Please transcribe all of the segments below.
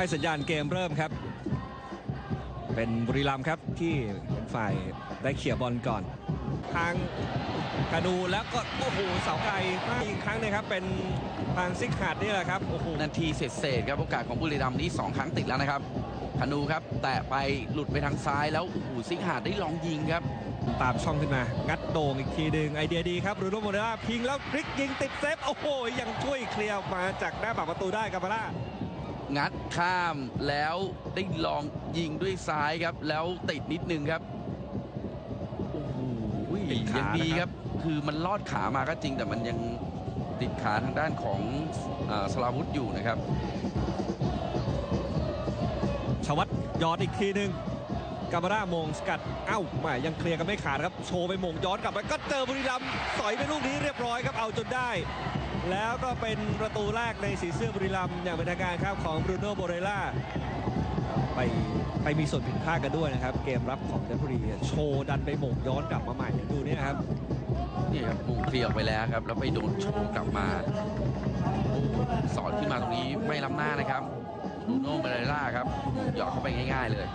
ให้สัญญาณเกมเริ่มครับ เป็นบุรีรัมย์ครับที่เป็นฝ่ายได้เขี่ยบอลก่อน ทางกาดูแล้วก็โอ้โหเสาไกลมากอีกครั้งหนึงครับ เป็นทางซิกขาดนี่แหละครับโอ้โหนาทีเศษๆครับโอกาสของบุรีรัมย์นี่สองครั้งติดแล้วนะครับคานูครับ แตะไปหลุดไปทางซ้ายแล้วโอ้โหซิกหาดได้ลองยิงครับตามช่องขึ้นมา งัดโด่งอีกทีหนึ่งไอเดียดีครับรูโนโมเดล่าพิงแล้วพลิกยิงติดเซฟ โอ้โห ยังช่วยเคลียร์ออกมาจากหน้าปากประตูได้กับมาล่า งัดข้ามแล้วได้ลองยิงด้วยซ้ายครับ แล้วติดนิดนึงครับโอ้โหติดขายังดีนะครับครับ คือมันลอดขามาก็จริง แต่มันยังติดขาทางด้านของเอ่อสลาวุธอยู่นะครับ ชวัตย้อนอีกทีหนึ่งกามาร่ามงสกัด เอ้าแหม่ยังเคลียร์กันไม่ขาดครับ โชว์ไปมงย้อนกลับมาก็เจอบุรีรัมย์สอยไปลูกนี้เรียบร้อยครับ เอาจนได้ แล้วก็เป็นประตูแรกในสีเสื้อบุรีรัมย์อย่างเป็นทางการครับของบรูโน่โบเรล่าไปไปมีส่วนผิดพลาดกันด้วยนะครับ เกมรับของจันทบุรีโชว์ดันไปหม่งย้อนกลับมาใหม่ดูนี่ครับนี่ครับมุงเคลียร์ออกไปแล้วครับ แล้วไปโดนโชว์กลับมา สอนขึ้นมาตรงนี้ไม่ล้ำหน้านะครับบูโน่เบเรล่าครับหยอดเข้าไปง่าย ๆเลย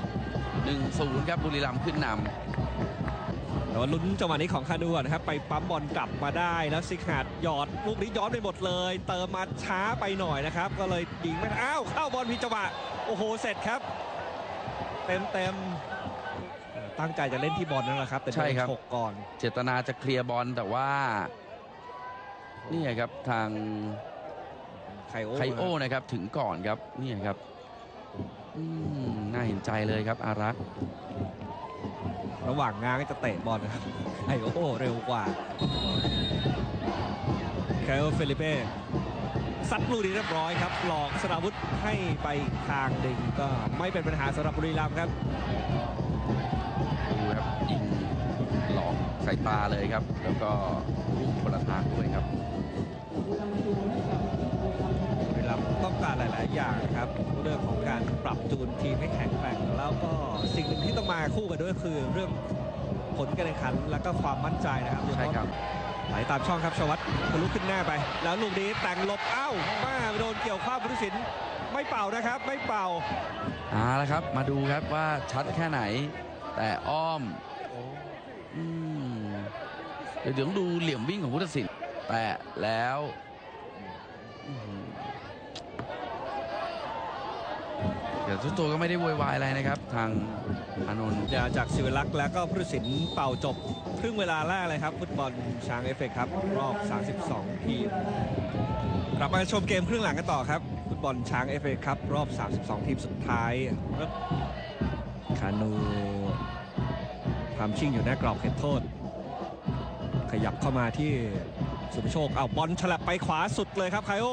1-0ครับบุรีรัมย์ขึ้นนำ แต่ว่าลุ้นจังหวะนี้ของคานูก่อนนะครับไปปั๊มบอลกลับมาได้แล้วซิกหาดหยอดลูกนี้ย้อนไปหมดเลย เติมมาช้าไปหน่อยนะครับ ก็เลยยิงไม่ได้อ้าวเข้าบอลพิดจังหวะโอ้โหเสร็จครับ เต็มเต็มเอ่อตั้งใจจะเล่นที่บอลนั่นแหละครับ แต่โดใช่นครับฉกก่อน เจตนาจะเคลียร์บอลแต่ว่านี่ครับทางไคโอไคโอนะครับถึงก่อนครับนี่ครับอืมน่าเห็นใจเลยครับอารักษ์ ระหว่างงานก็จะเตะบอลนะครับไคโอเร็วกว่าไคโอเฟลิเป้ซัดลูกนี้เรียบร้อยครับ หลอกสราวุธให้ไปอีกทางหนึ่งก็ไม่เป็นปัญหาสำหรับบุรีรัมย์ครับดูครับยิงหลอกสายตาเลยครับ แล้วก็ลูกคนละทางด้วยครับบุรีรัมย์ต้องการหลาย ๆ อย่างนะครับเรื่องของการปรับจูนทีมให้แข็ง มาคู่กันด้วยคือเรื่องผลการแข่งขันแล้วก็ความมั่นใจนะครับใช่ครับไหลตามช่องครับชวัตทะลุขึ้นหน้าไป แล้วลูกนี้แต่งหลบเอ้ามาโดนเกี่ยวข้าวพุทธศิลป์ไม่เป่านะครับ ไม่เป่าเอาละครับ มาดูครับว่าชัดแค่ไหน แต่อ้อมอืมเดี๋ยวเดี๋ยวต้องดูเหลี่ยมวิ่งของพุทธศิลป์แต่แล้วอื้อหือ เดี๋ยวทุกตัวก็ไม่ได้โวยวายอะไรนะครับ ทางอานนท์จะจากศิวลักษ์แล้วก็พุทธศิลป์เป่าจบ ครึ่งเวลาแรกเลยครับ ฟุตบอลช้างเอฟเอครับ รอบ 32 ทีมกลับมาชมเกมครึ่งหลังกันต่อครับ ฟุตบอลช้างเอฟเอครับ รอบ 32 ทีมสุดท้ายคานูความชิงอยู่หน้ากรอบเขตโทษ ขยับเข้ามาที่ สุภโชคเอาบอลฉลับไปขวาสุดเลยครับไคโอ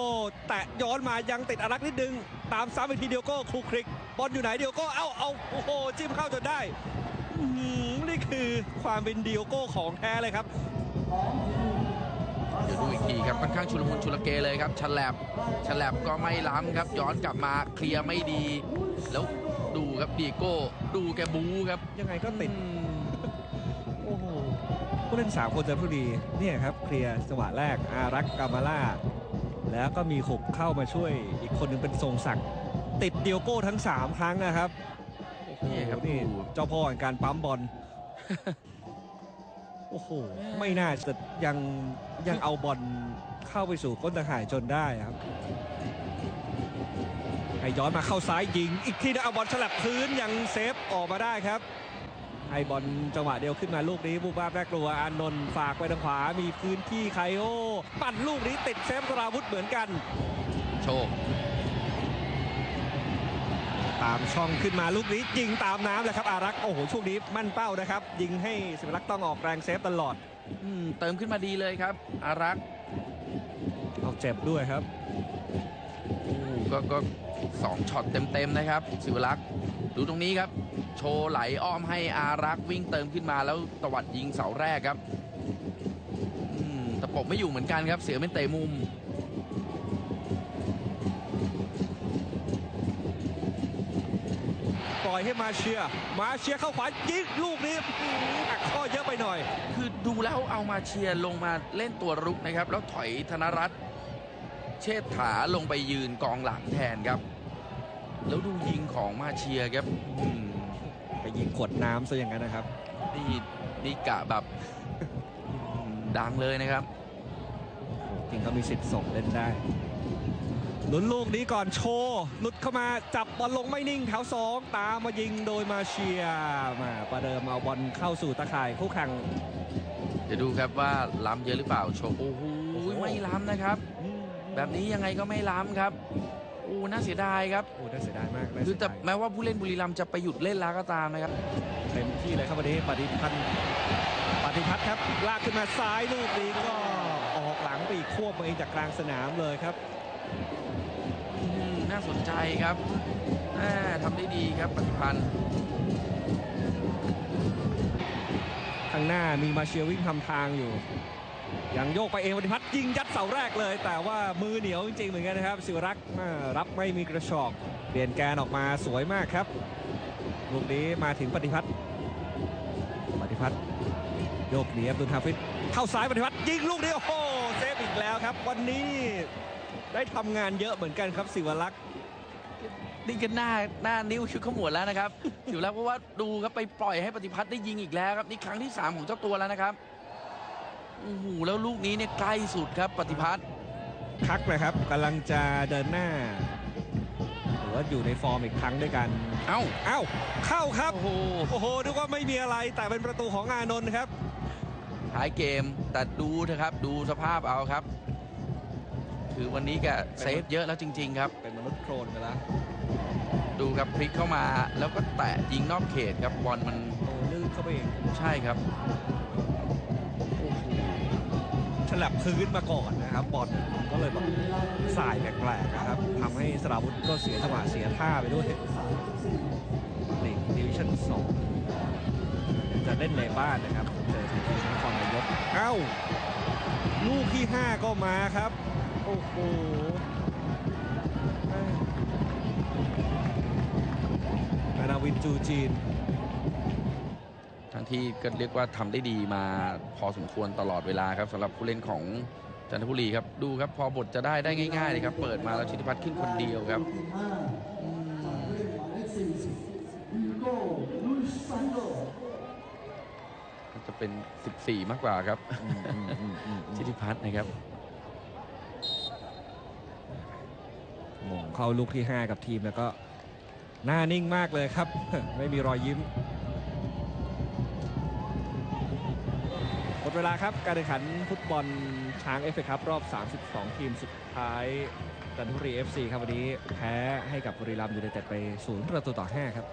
แตะย้อนมายังติดอารักษ์นิดนึง ตามซ้ำอีกทีเดียวก็คลุกคลิก บอลอยู่ไหนเดียวก็เอาเอาโอ้โหจิ้มเข้าจนได้อื้อหือนี่คือความเป็นเดียวโก้ของแท้เลยครับเดี๋ยวดูอีกทีครับค่อนข้างชุลมุนชุลเกเลยครับฉลับฉลับก็ไม่ล้ำครับ ย้อนกลับมาเคลียร์ไม่ดี แล้วดูครับดีโก้ ดูแกบูครับ ยังไงก็ติดอืมโอ้โห ผู้เล่นสามคนจันทบุรีเนี่ยครับเคลียร์จังหวะแรกอารักษ์กามาล่าแล้วก็มีขุบเข้ามาช่วยอีกคนหนึงเป็นทรงศักดิ์ติดเดียวโก้ทั้ง 3 ครั้งนะครับโอ้โหนี่ครับนี่ดูเจ้าพ่อแห่งการปั๊มบอลโอ้โหไม่น่าจะยังยังเอาบอลเข้าไปสู่ก้นตะข่ายจนได้ครับให้ย้อนมาเข้าซ้ายยิง อีกทีนะเอาบอลฉลับพื้นยังเซฟออกมาได้ครับ ให้บอลจังหวะเดียวขึ้นมาลูกนี้บูบ้าแรกกลัวอานนท์ฝากไปทางขวา มีพื้นที่ไคโอ ปั่นลูกนี้ติดเซฟสราวุธเหมือนกัน โชค ตามช่องขึ้นมาลูกนี้ยิงตามน้ำเลยครับอารักษ์โอ้โหช่วงนี้มั่นเป้านะครับ ยิงให้สิวรักษ์ต้องออกแรงเซฟตลอดอืมเติมขึ้นมาดีเลยครับอารักษ์เอาเจ็บด้วยครับโอ้ก็ก็ สองช็อตเต็มๆนะครับสิวรักษ์ดูตรงนี้ครับ โชว์ไหลอ้อมให้อารักษ์วิ่งเติมขึ้นมาแล้วตวัดยิงเสาแรกครับอืมตะปบไม่อยู่เหมือนกันครับ เสียเป็นเตะมุมปล่อยให้มาเชียร์มาเชียร์เข้าขวายิงลูกนี้อื้อหือหักข้อเยอะไปหน่อย คือดูแล้วเอามาเชียร์ลงมาเล่นตัวรุกนะครับ แล้วถอยธนรัตน์เชษฐาลงไปยืนกองหลังแทนครับ แล้วดูยิงของมาเชียร์ครับอืมไปยิงขวดน้ำซะอย่างนั้นนะครับ นี่นี่กะแบบดังเลยนะครับจริงเขามีสิทธิ์ส่งเล่นได้ลุ้นลูกนี้ก่อนโชว์หลุดเข้ามาจับบอลลงไม่นิ่งแถวสองตามมายิงโดยมาเชียร์มาประเดิมเอาบอลเข้าสู่ตะข่ายคู่แข่งเดี๋ยวดูครับว่าล้ำเยอะหรือเปล่าโชว์โอ้โหโอ้โหไม่ล้ำนะครับ แบบนี้ยังไงก็ไม่ล้ำครับโอ้น่าเสียดายครับโอ้น่าเสียดายมากน่าคืเสีอยแต่ดายแม้ว่าผู้เล่นบุรีรัมย์จะไปหยุดเล่นแล้วก็ตามนะครับ เต็มที่เลยครับวันนี้ปฏิพันธ์ปฏิพัฒน์ครับ ลากขึ้นมาซ้ายลูกนี้ก็ออกหลังไปอีกควบมาเองจากกลางสนามเลยครับ อืมน่าสนใจครับอ่าทำได้ดีครับปฏิพันธ์ข้างหน้ามีมาเชียร์วิ่งทำทางอยู่ ยังโยกไปเองปฏิพัฒน์ยิงยัดเสาแรกเลย แต่ว่ามือเหนียวจริงๆเหมือนกันนะครับสิวรักษ์รับไม่มีกระชอกเปลี่ยนแกนออกมาสวยมากครับลูกนี้มาถึงปฏิพัฒน์ปฏิพัฒน์โยกเหนีอับดุลฮาฟิดเข้าซ้ายปฏิพัฒน์ยิงลูกนี้โอ้โหเซฟอีกแล้วครับ วันนี้ได้ทำงานเยอะเหมือนกันครับสิวรักษ์นี่ก็หน้าหน้านิ้วคิ้วขมวดแล้วนะครับถือแล้วเพราะว่าดูครับไปปล่อยให้ปฏิพัฒน์ได้ยิงอีกแล้วครับนี่ครั้งที่ 3 ของเจ้าตัวแล้วนะครับ โอ้โหแล้วลูกนี้เนี่ยใกล้สุดครับปฏิพัฒน์คักนะครับกำลังจะเดินหน้าหรือว่าอยู่ในฟอร์มอีกครั้งด้วยกัน เอ้า เอ้า เข้าครับ โอ้โหโอ้โหนึกว่าไม่มีอะไรแต่เป็นประตูของอานนท์ครับท้ายเกมแต่ดูเถอะครับ ดูสภาพเอาครับ คือวันนี้แกเซฟเยอะแล้วจริง ๆ ครับ เป็นมนุษย์โครนไปแล้วดูครับพลิกเข้ามาแล้วก็แตะยิงนอกเขตครับบอลมันโอ้ลื่นเข้าไปเองใช่ครับ ฉลับพื้นมาก่อนนะครับบอลก็เลยแบบสายแปลกๆนะครับทำให้สราวุธก็เสียจังหวะเสียท่าไปด้วยลีกดิวิชั่นสองจะเล่นในบ้านนะครับเจอทีมนครนายกเอ้า ลูกที่ 5 ก็มาครับ โอ้โหอานาวินจูจีน ทั้งที่ก็เรียกว่าทำได้ดีมาพอสมควรตลอดเวลาครับสำหรับผู้เล่นของจันทบุรีครับดูครับพอบทจะได้ได้ง่าย ๆ เลยครับ เปิดมาแล้วชิติพัฒน์ขึ้นคนเดียวครับน่าจะเป็น 14 มากกว่าครับชิติพัฒน์นะครับหม่งเข้าลูกที่ 5 กับทีมแล้วก็หน้านิ่งมากเลยครับ ไม่มีรอยยิ้มหม ดเวลาครับ การแข่งขันฟุตบอลช้างเอฟเอครับรอบ 32 ทีมสุดท้ายจันทบุรี FC ครับวันนี้แพ้ให้กับบุรีรัมย์ยูไนเต็ดไป 0 ประตูต่อ 5 ครับ